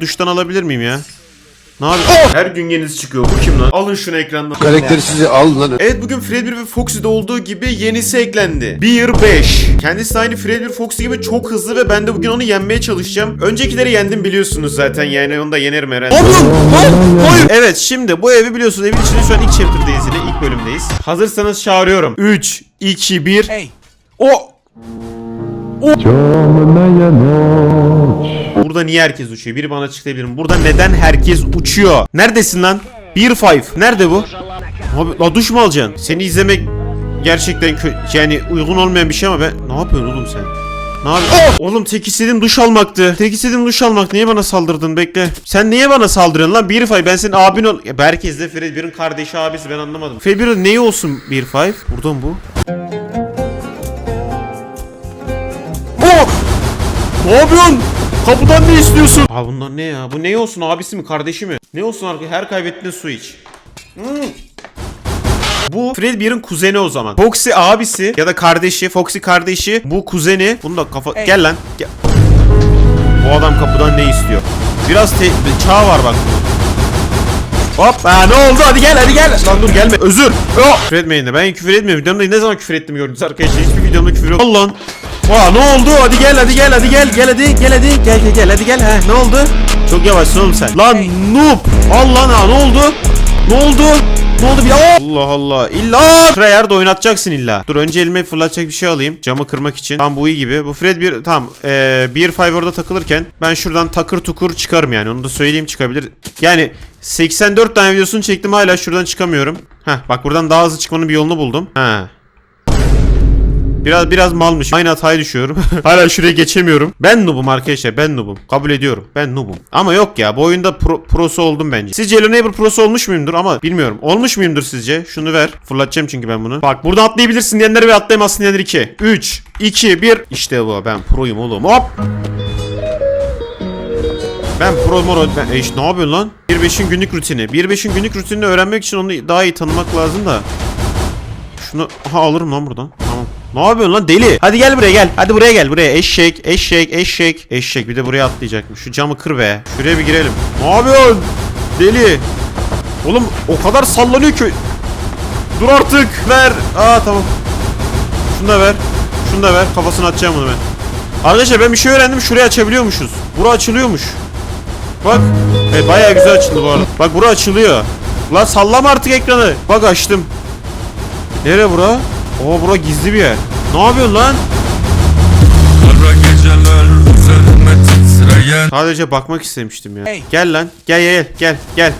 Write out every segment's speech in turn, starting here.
Duştan alabilir miyim ya? Ne yapıyorsun? Her gün yenisi çıkıyor. Bu kim lan? Alın şunu ekrandan. Karakteri sizi al lan. Evet bugün Fredbear ve Foxy'de olduğu gibi yenisi eklendi. Beer 5. Kendisi de aynı Fredbear Foxy gibi çok hızlı ve ben de bugün onu yenmeye çalışacağım. Öncekileri yendim biliyorsunuz zaten yani onu da yenerim herhalde. Hayır! Evet şimdi bu evi biliyorsunuz evin içinde şu an ilk chapter'dayız yine ilk bölümdeyiz. Hazırsanız çağırıyorum. 3, 2, 1. O! Burada niye herkes uçuyor? Biri bana açıklayabilir mi? Burada neden herkes uçuyor? Neredesin lan? 1-5. Nerede bu? Abi la duş mu alacaksın? Seni izlemek gerçekten yani uygun olmayan bir şey ama ben... Ne yapıyorsun oğlum sen? Ne yapıyorsun? Oğlum tek istediğim duş almaktı. Tek istediğim duş almak. Niye bana saldırdın? Bekle. Sen niye bana saldırıyorsun lan? 1-5 ben senin abin ol... Ya Herkes de Fredbear'ın kardeşi abisi ben anlamadım. Fredbear'ın neyi olsun 1-5? Burada mı bu? Ne yapıyorsun? Kapıdan ne istiyorsun? Aa bunlar ne ya? Bu ne olsun abisi mi kardeşi mi? Ne olsun arkadaş? Her kaybettiğinde su iç. Hmm. Bu Fredbear'ın kuzeni o zaman. Foxy abisi ya da kardeşi, Foxy kardeşi, bu kuzeni. Bunu da kafa... Gel lan. Gel. Bu adam kapıdan ne istiyor? Biraz te... çağ var bak. Hop ha ne oldu hadi gel hadi gel Lan dur gelme özür oh. Küfür etmeyin de ben küfür etmiyorum videomda ne zaman küfür ettim gördünüz arkadaşlar hiçbir videomda küfür yok Al lan Aa ne oldu? Hadi gel hadi gel hadi gel gel hadi gel hadi gel gel gel hadi gel. Ha ne oldu? Çok yavaşsın oğlum sen. Lan noob! Al lan ha ne oldu? Ne oldu? Ne oldu bir Allah Allah illa Şuraya yerde oynatacaksın illa. Dur önce elime fırlatacak bir şey alayım Camı kırmak için. Tam bu iyi gibi. Bu Fred bir tam ee, bir five takılırken Ben şuradan takır tukur çıkarım yani Onu da söyleyeyim çıkabilir. Yani 84 tane videosunu çektim hala şuradan çıkamıyorum. Heh bak buradan daha hızlı çıkmanın bir yolunu buldum. He Biraz biraz malmış. Aynı hataya düşüyorum. Hala şuraya geçemiyorum. Ben noob'um arkadaşlar. Ben noob'um. Kabul ediyorum. Ben noob'um. Ama yok ya. Bu oyunda pro, prosu oldum bence. Sizce Hello Neighbor prosu olmuş muyumdur ama bilmiyorum. Olmuş muyumdur sizce? Şunu ver. Fırlatacağım çünkü ben bunu. Bak burada atlayabilirsin diyenler ve atlayamazsın diyenler 2. 3, 2, 1. İşte bu. Ben proyum oğlum. Hop. Ben pro moro... Ben, e işte ne yapıyorsun lan? 1.5'in günlük rutini. 1.5'in günlük rutinini öğrenmek için onu daha iyi tanımak lazım da. Şunu aha alırım lan buradan. Ne yapıyorsun lan deli? Hadi gel buraya gel. Hadi buraya gel buraya. Eşek, eşek, eşek. Eşek bir de buraya atlayacakmış. Şu camı kır be. Şuraya bir girelim. Ne yapıyorsun? Deli. Oğlum o kadar sallanıyor ki. Dur artık. Ver. Aa tamam. Şunu da ver. Şunu da ver. Kafasını atacağım bunu ben. Arkadaşlar ben bir şey öğrendim. Şurayı açabiliyormuşuz. Bura açılıyormuş. Bak. Evet bayağı güzel açıldı bu arada. Bak bura açılıyor. Lan sallama artık ekranı. Bak açtım. Nere bura? Oo bura gizli bir yer. Ne yapıyorsun lan? Sadece bakmak istemiştim ya. Gel lan. Gel gel gel gel.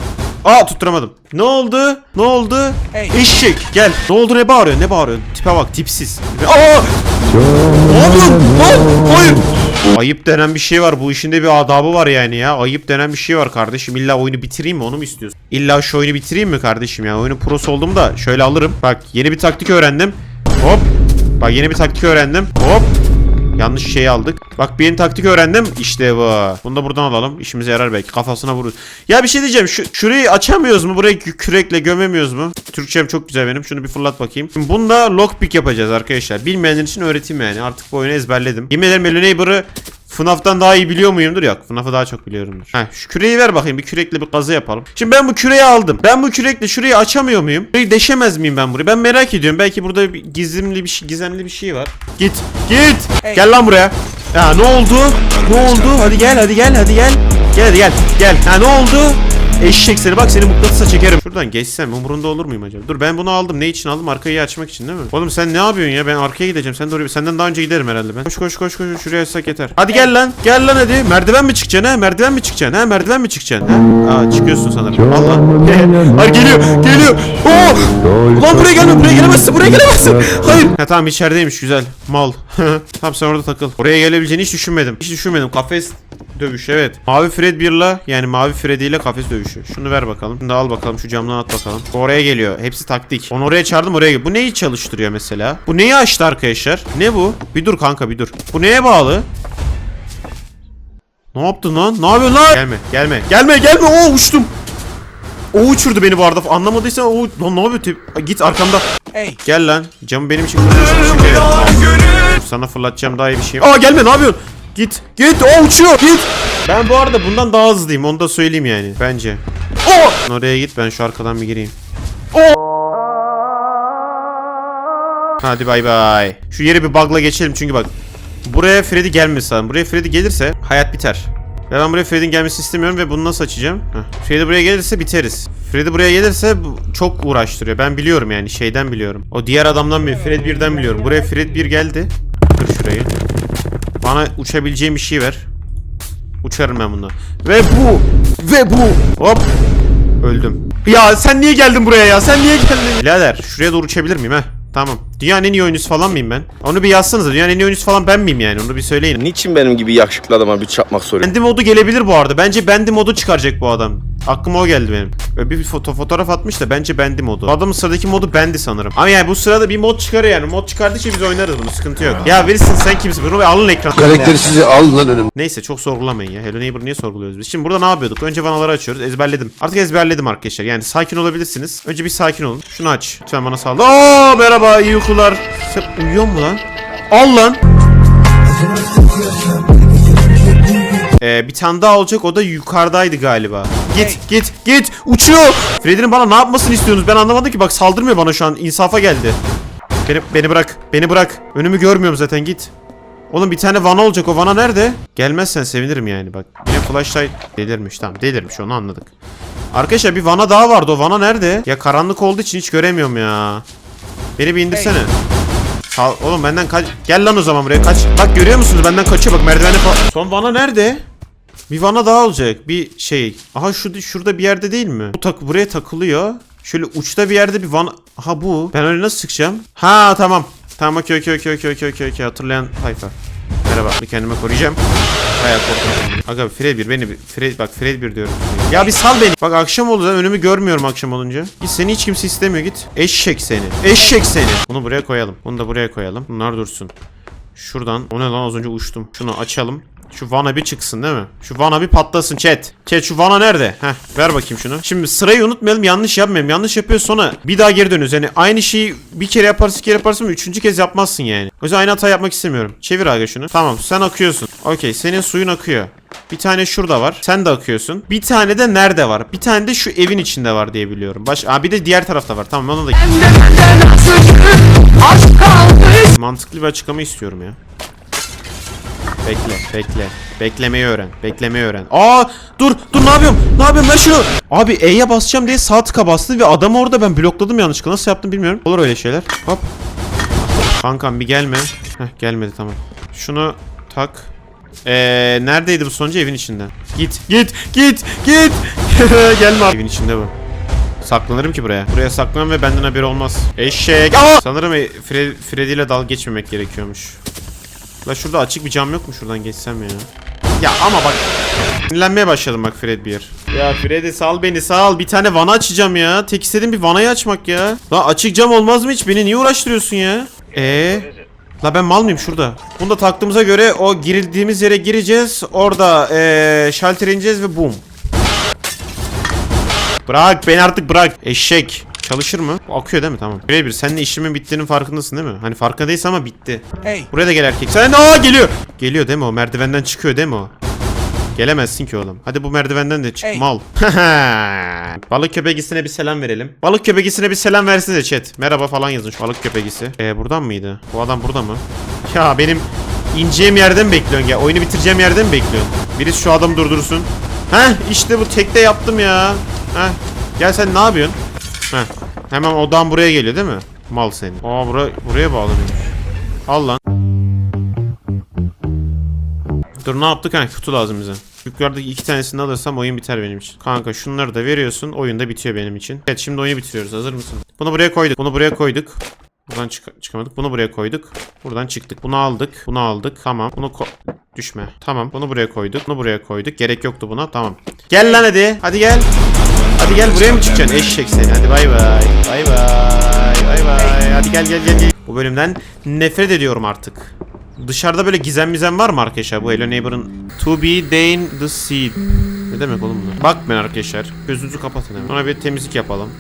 Aa tutturamadım. Ne oldu? Ne oldu? Eşek. Gel. Ne oldu ne bağırıyorsun? Ne bağırıyorsun? Tipe bak tipsiz. Aa! Ne yapıyorsun? Lan! Hayır. Ayıp denen bir şey var. Bu işin de bir adabı var yani ya. Ayıp denen bir şey var kardeşim. İlla oyunu bitireyim mi? Onu mu istiyorsun? İlla şu oyunu bitireyim mi kardeşim ya? Oyunun prosu oldum da şöyle alırım. Bak yeni bir taktik öğrendim. Hop. Bak yeni bir taktik öğrendim. Hop. Yanlış şeyi aldık. Bak bir yeni taktik öğrendim. İşte bu. Bunu da buradan alalım. İşimize yarar belki. Kafasına vururuz. Ya bir şey diyeceğim. Şu, şurayı açamıyoruz mu? Burayı kü- kürekle gömemiyoruz mu? Türkçem çok güzel benim. Şunu bir fırlat bakayım. Şimdi bunda lockpick yapacağız arkadaşlar. Bilmeyenler için öğreteyim yani. Artık bu oyunu ezberledim. Yemin ederim Hello Neighbor'ı FNAF'tan daha iyi biliyor muyumdur? Yok. FNAF'ı daha çok biliyorumdur. Heh, şu küreği ver bakayım. Bir kürekle bir kazı yapalım. Şimdi ben bu küreği aldım. Ben bu kürekle şurayı açamıyor muyum? Burayı deşemez miyim ben burayı? Ben merak ediyorum. Belki burada bir gizemli bir şey, gizemli bir şey var. Git. Git. Gel lan buraya. Ya ne oldu? Ne oldu? Hadi gel hadi gel hadi gel. Gel hadi gel. Gel. Ha ne oldu? Eşek seni bak seni mıknatısa çekerim. Şuradan geçsem umurunda olur muyum acaba? Dur ben bunu aldım. Ne için aldım? Arkayı açmak için değil mi? Oğlum sen ne yapıyorsun ya? Ben arkaya gideceğim. Sen oraya senden daha önce giderim herhalde ben. Koş koş koş koş şuraya açsak yeter. Hadi gel lan. Gel lan hadi. Merdiven mi çıkacaksın ha? Merdiven mi çıkacaksın ha? Merdiven mi çıkacaksın ha? Aa çıkıyorsun sanırım. Allah. Hayır geliyor. Geliyor. Oo! Ulan buraya gelme. Buraya gelemezsin. Buraya gelemezsin. Hayır. Ha tamam içerideymiş güzel. Mal. tamam sen orada takıl. Oraya gelebileceğini hiç düşünmedim. Hiç düşünmedim. Kafes dövüş evet. Mavi Fred 1'la yani Mavi Freddy ile kafes dövüşü. Şunu ver bakalım. Şunu da al bakalım. Şu camdan at bakalım. Oraya geliyor. Hepsi taktik. Onu oraya çağırdım oraya geliyor. Bu neyi çalıştırıyor mesela? Bu neyi açtı arkadaşlar? Ne bu? Bir dur kanka bir dur. Bu neye bağlı? Ne yaptın lan? Ne yapıyorsun lan? Gelme, gelme, gelme, gelme. Oo uçtum. O uçurdu beni bu arada. Anlamadıysan o lan ne yapıyor? tip- Git arkamda. Gel lan. Camı benim için kırıyorsun Sana fırlatacağım daha iyi bir şey. Aa gelme ne yapıyorsun? Git. Git. O uçuyor. Git. Ben bu arada bundan daha hızlıyım onu da söyleyeyim yani bence. Oh! Oraya git ben şu arkadan bir gireyim. Hadi bay bay. Şu yeri bir bug'la geçelim çünkü bak. Buraya Freddy gelmesin lazım. Buraya Freddy gelirse hayat biter. Ve ben buraya Freddy'nin gelmesini istemiyorum ve bunu nasıl açacağım? Heh. Freddy buraya gelirse biteriz. Freddy buraya gelirse çok uğraştırıyor. Ben biliyorum yani şeyden biliyorum. O diğer adamdan bir Fred 1'den biliyorum. Buraya Fred 1 geldi. Kır şurayı. Bana uçabileceğim bir şey ver. Uçarım ben bununla. Ve bu. Ve bu. Hop. Öldüm. Ya sen niye geldin buraya ya? Sen niye geldin? Birader şuraya doğru uçabilir miyim ha? Tamam. Dünyanın en iyi oyuncusu falan mıyım ben? Onu bir yazsanıza. Dünyanın en iyi oyuncusu falan ben miyim yani? Onu bir söyleyin. Niçin benim gibi yakışıklı adama bir çarpmak soruyor? Bendi modu gelebilir bu arada. Bence bendi modu çıkaracak bu adam. Aklıma o geldi benim. Böyle bir foto fotoğraf atmış da bence bendi modu. Adamın sıradaki modu bendi sanırım. Ama yani bu sırada bir mod çıkarıyor yani. Mod çıkardıkça biz oynarız bunu. Sıkıntı yok. Ya verirsin sen kimsin? Bunu alın ekran. Karakteri sizi alın lan önüm. Neyse çok sorgulamayın ya. Hello Neighbor niye sorguluyoruz biz? Şimdi burada ne yapıyorduk? Önce vanaları açıyoruz. Ezberledim. Artık ezberledim arkadaşlar. Yani sakin olabilirsiniz. Önce bir sakin olun. Şunu aç. Lütfen bana sağla. Aa merhaba iyi uykular. Sen uyuyor mu lan? Al lan. Ee, bir tane daha olacak o da yukarıdaydı galiba. Git git git uçuyor. Freddy'nin bana ne yapmasını istiyorsunuz ben anlamadım ki bak saldırmıyor bana şu an insafa geldi. Beni, beni bırak beni bırak. Önümü görmüyorum zaten git. Oğlum bir tane vana olacak o vana nerede? Gelmezsen sevinirim yani bak. Yine flashlight delirmiş tamam delirmiş onu anladık. Arkadaşlar bir vana daha vardı o vana nerede? Ya karanlık olduğu için hiç göremiyorum ya. Beni bir indirsene. Sal oğlum benden kaç. Gel lan o zaman buraya kaç. Bak görüyor musunuz benden kaçıyor bak merdivende falan. Son vana nerede? Bir vana daha olacak. Bir şey. Aha şu şurada bir yerde değil mi? Bu tak buraya takılıyor. Şöyle uçta bir yerde bir vana. Aha bu. Ben öyle nasıl sıkacağım? Ha tamam. Tamam okey okey okey okey okey okey okey hatırlayan tayfa. Merhaba. Kendime koruyacağım. Hayat korkmadım. Aga Fred bir beni Fred bak Fred bir diyorum. Ya bir sal beni. Bak akşam oldu lan önümü görmüyorum akşam olunca. Git seni hiç kimse istemiyor git. Eşek seni. Eşek seni. Bunu buraya koyalım. Bunu da buraya koyalım. Bunlar dursun. Şuradan. O ne lan az önce uçtum. Şunu açalım. Şu vana bir çıksın değil mi? Şu vana bir patlasın chat. Chat şu vana nerede? Heh ver bakayım şunu. Şimdi sırayı unutmayalım yanlış yapmayalım. Yanlış yapıyoruz sonra bir daha geri dönüyoruz. Yani aynı şeyi bir kere yaparsın iki kere yaparsın ama üçüncü kez yapmazsın yani. O yüzden aynı hata yapmak istemiyorum. Çevir aga şunu. Tamam sen akıyorsun. Okey senin suyun akıyor. Bir tane şurada var. Sen de akıyorsun. Bir tane de nerede var? Bir tane de şu evin içinde var diye biliyorum. Baş Aa, bir de diğer tarafta var. Tamam onu da Mantıklı bir açıklama istiyorum ya. Bekle, bekle. Beklemeyi öğren. Beklemeyi öğren. Aa, dur, dur ne yapıyorum? Ne yapıyorum ben şunu? Abi E'ye basacağım diye sağ tıka bastım ve adamı orada ben blokladım yanlışlıkla. Nasıl yaptım bilmiyorum. Olur öyle şeyler. Hop. Kankam bir gelme. Heh gelmedi tamam. Şunu tak. Ee, neredeydi bu sonucu evin içinde. Git, git, git, git. Gelme. Evin içinde bu. Saklanırım ki buraya. Buraya saklanırım ve benden haberi olmaz. Eşek. Aa! Sanırım e, Fred, Freddy ile dalga geçmemek gerekiyormuş. La şurada açık bir cam yok mu şuradan geçsem ya? Ya ama bak Sinirlenmeye başladım bak Fred bir. Ya Freddy sal beni sal. Bir tane vana açacağım ya. Tek istediğim bir vanayı açmak ya. La açık cam olmaz mı hiç? Beni niye uğraştırıyorsun ya? Ee? La ben mal mıyım şurada? Bunu da taktığımıza göre o girildiğimiz yere gireceğiz. Orada ee, şalter ineceğiz ve boom. Bırak beni artık bırak. Eşek. Çalışır mı? Akıyor değil mi? Tamam. Birebir seninle işimin bittiğinin farkındasın değil mi? Hani farkında değilsin ama bitti. Hey. Buraya da gel erkek. Sen aa geliyor. Geliyor değil mi o? Merdivenden çıkıyor değil mi o? Gelemezsin ki oğlum. Hadi bu merdivenden de çık Hey. mal. balık köpeğisine bir selam verelim. Balık köpeğisine bir selam versene chat. Merhaba falan yazın şu balık köpeğisi. Ee buradan mıydı? Bu adam burada mı? Ya benim ineceğim yerden mi bekliyorsun ya? Oyunu bitireceğim yerden mi bekliyorsun? Birisi şu adamı durdursun. Heh işte bu tekte yaptım ya. Heh. Gel sen ne yapıyorsun? Heh. Hemen odan buraya geliyor değil mi? Mal seni. Aa bura, buraya bağlanıyormuş. Al lan. Dur ne yaptık? Ha kutu lazım bize. Yukarıdaki iki tanesini alırsam oyun biter benim için. Kanka şunları da veriyorsun. Oyun da bitiyor benim için. Evet şimdi oyunu bitiriyoruz. Hazır mısın? Bunu buraya koyduk. Bunu buraya koyduk. Buradan çık çıkamadık. Bunu buraya koyduk. Buradan çıktık. Bunu aldık. Bunu aldık. Tamam. Bunu düşme. Tamam. Bunu buraya koyduk. Bunu buraya koyduk. Gerek yoktu buna. Tamam. Gel lan hadi. Hadi gel. Hadi gel buraya mı çıkacaksın? Eşek seni. Hadi bay bay. Bay bay. Bay bay. Hadi gel gel gel. Bu bölümden nefret ediyorum artık. Dışarıda böyle gizem mizem var mı arkadaşlar? Bu Hello Neighbor'ın To be Dane the Seed. Ne demek oğlum bu? Bakmayın arkadaşlar. Gözünüzü kapatın hemen. Sonra bir temizlik yapalım.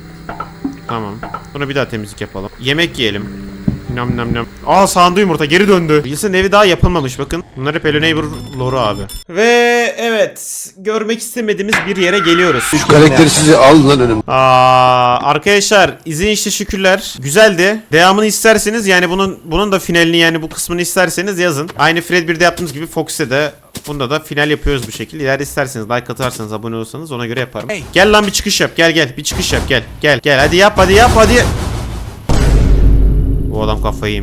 Tamam. Sonra bir daha temizlik yapalım. Yemek yiyelim. Nam nam nam. Aa sağında yumurta geri döndü. Bilgisayarın evi daha yapılmamış bakın. Bunlar hep Hello Neighbor lore'u abi. Ve evet görmek istemediğimiz bir yere geliyoruz. Şu karakteri size alın lan önüm. Aa, arkadaşlar izin işte şükürler. Güzeldi. Devamını isterseniz yani bunun bunun da finalini yani bu kısmını isterseniz yazın. Aynı Fred 1'de yaptığımız gibi Fox'te de Bunda da final yapıyoruz bu şekilde. Eğer isterseniz like atarsanız abone olursanız ona göre yaparım. Gel lan bir çıkış yap. Gel gel bir çıkış yap. Gel gel gel. Hadi yap hadi yap hadi. Adam kafayı yemiş.